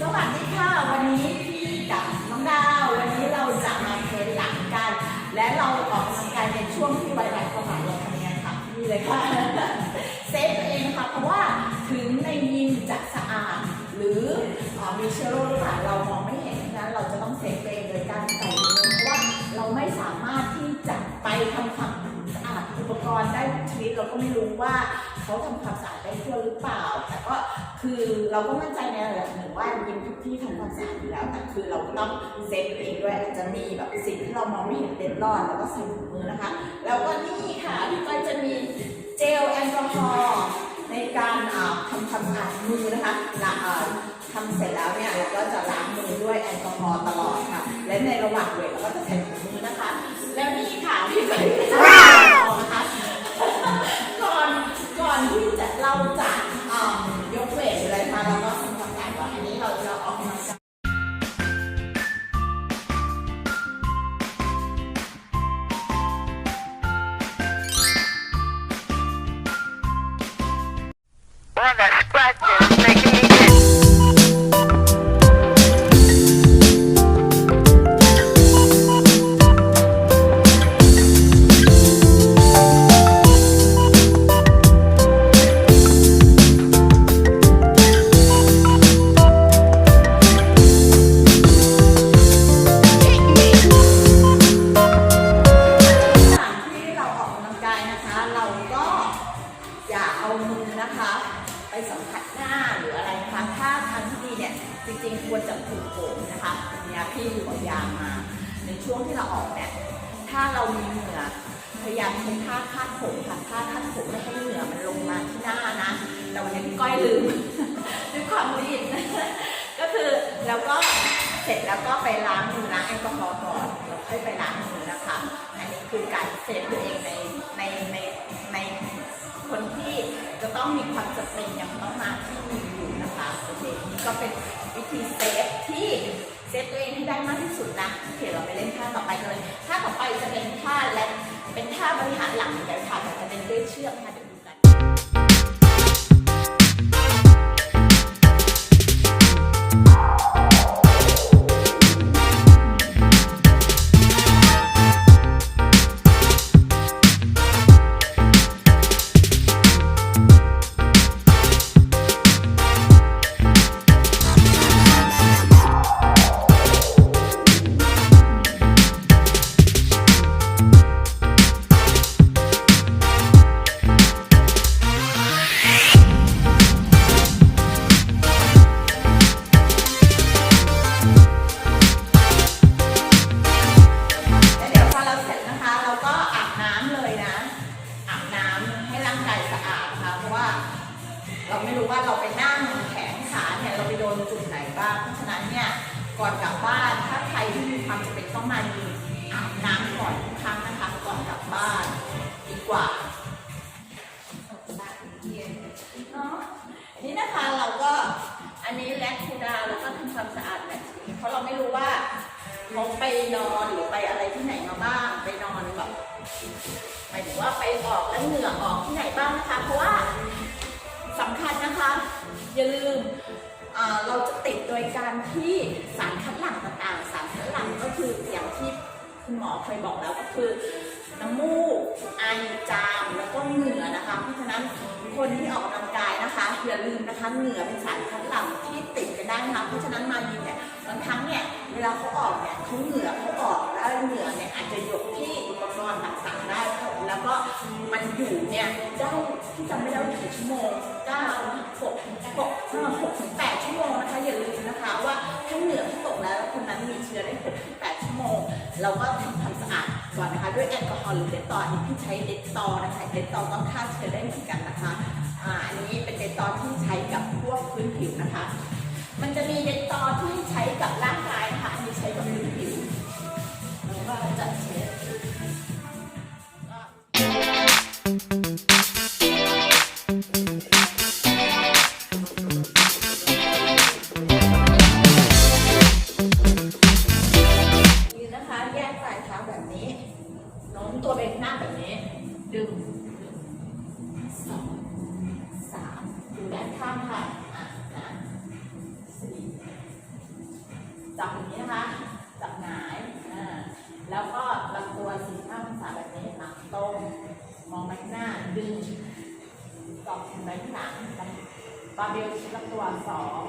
สวัสดีค่ะ วันนี้พี่กับน้องดาว วันนี้เราจะมาเทสหลังกัน และเราออกกำลังกายในช่วงที่ไวรัสเข้ามาเราทำยังไงคะนี่เลยค่ะเซฟตัวเองค่ะเพราะว่าถึงในยิมจะสะอาด หรือมีเชื้อโรคหรือเปล่าเรามองไม่เห็นฉะเราจะต้องเซฟตัวเองโดยการใส่ถุงมือเพราะว่าเราไม่สามารถที่จะไปทำความสะอาดอุปกรณ์ได้ทุกชนิดเราก็ไม่รู้ว่าเขาทำความสะอาดได้ทั่วหรือเปล่าแต่ก็ คือเราก็มั่นใจในระดับหนึ่งว่ายิมทุกที่ทำความสะอาดอยู่แล้ว แต่คือเราก็ต้องเซฟตัวเองด้วยอาจจะมีแบบสิ่งที่เรามองไม่เห็นเต็มรอดแล้วก็ใส่ถุงมือนะคะ แล้วก็นี่ค่ะพี่ก้อยจะมีเจลแอลกอฮอล์ในการอ่าทำความสะอาดมือนะคะละเอ่อทำเสร็จแล้วเนี่ยเราก็จะล้างมือด้วยแอลกอฮอล์ตลอดค่ะ และในระหว่างเวทเราก็จะใส่ถุงมือนะคะ แล้วนี่ค่ะพี่ก้อย Well, that scratch is making me itch. Hit me ระหว่างที่เราออกกำลังกายนะคะเราก็อย่าเอามือนะคะ ไปสัมผัสหน้าหรืออะไรนะคะถ้าทางที่ดีเนี่ยจริงๆควรจะผูกผมนะคะเนี้ยพี่อยู่กับยางมา ในช่วงที่เราออกเนี่ยถ้าเรามีเหงื่อพยายามใช้ผ้าคาดผมค่ะผ้าคาดผมไม่ให้เหงื่อมันลงมาที่หน้านะแต่วันนี้พี่ก้อยลืมด้วยความรีบก็คือเราก็เสร็จแล้วก็ไปล้างมือล้างแอลกอฮอล์ก่อนแล้วค่อยไปล้างมือนะคะอันนี้คือการเซฟตัวเองในในในในคนที่จะต้องมีความจำเป็นอย่างต้ ก็เป็นวิธีเซฟที่เซฟตัวเองให้ได้มากที่สุดนะโอเคเราไปเล่นท่าต่อไปกันเลยท่าต่อไปจะเป็นท่าและเป็นท่าบริหารหลังเหมือนกันค่ะแต่จะเป็นด้วยเชือกนะ เราไม่รู้ว่าเราไปนั่งแขนขาเนี่ยเราไปโดนจุดไหนบ้าง เพราะฉะนั้นเนี่ยก่อนกลับบ้านถ้าใครที่มีความจำเป็นต้องมามีอาบน้ำก่อนทุกครั้งนะคะ ก่อนกลับบ้านดีกว่าเนาะนนี้นะคะเราก็อันนี้แลกคูดาวแล้วก็ทำความสะอาดแบบนี้เพราะเราไม่รู้ว่าเขาไปนอนหรือไปอะไรที่ไหนมาบ้างไปนอนแบบหมายถึงว่าไปออกแล้วเหงื่อออกที่ไหนบ้างนะคะ เพราะว่า สำคัญนะคะ อย่าลืมเราจะติดโดยการที่สารคัดหลั่งต่างๆ สารคัดหลั่งก็คืออย่างที่คุณหมอเคยบอกแล้วก็คือน้ำมูกไอจามแล้วก็เหงื่อนะคะ เพราะฉะนั้นคนที่ออกกำลัง อย่าลืมนะคะเหงื่อเป็นสารคัดหลั่งที่ติดกันได้นะคะเพราะฉะนั้นมายิมเนี่ยบางครั้งเนี่ยเวลาเขาออกเนี่ยเขาเหงื่อเขาออกแล้วเหงื่อเนี่ยอาจจะหยดที่อุปกรณ์ต่างๆได้แล้วก็มันอยู่เนี่ยได้ที่จำไม่ได้ว่ากี่ชั่วโมงเก้าหกหกหกถึงแปดชั่วโมงนะคะอย่าลืมนะคะว่าถ้าเหงื่อที่ตกแล้วคนนั้นมีเชื้อได้หกถึงแปด โมง เราก็ทำความสะอาดก่อนนะคะ ด้วยแอลกอฮอล์หรือเดตตอลนนี้ที่ใช้เดตตอลนะคะเดตตอลต้องฆ่าเชื้อได้เหมือนกันนะคะอ่าอันนี้เป็นเดตตอลที่ใช้กับพวกพื้นผิวนะคะ มันจะมีเดตตอล ดึงสองสามดูด้านข้างค่ะอะนะสี่จับอย่างนี้นะคะ จับหงายอ่าแล้วก็ลำตัว45องศาแบบนี้หลังตรงมองไปข้างหน้าดึงกอบแขนไปข้างหลังบาร์เบลชิดลำตัวสอง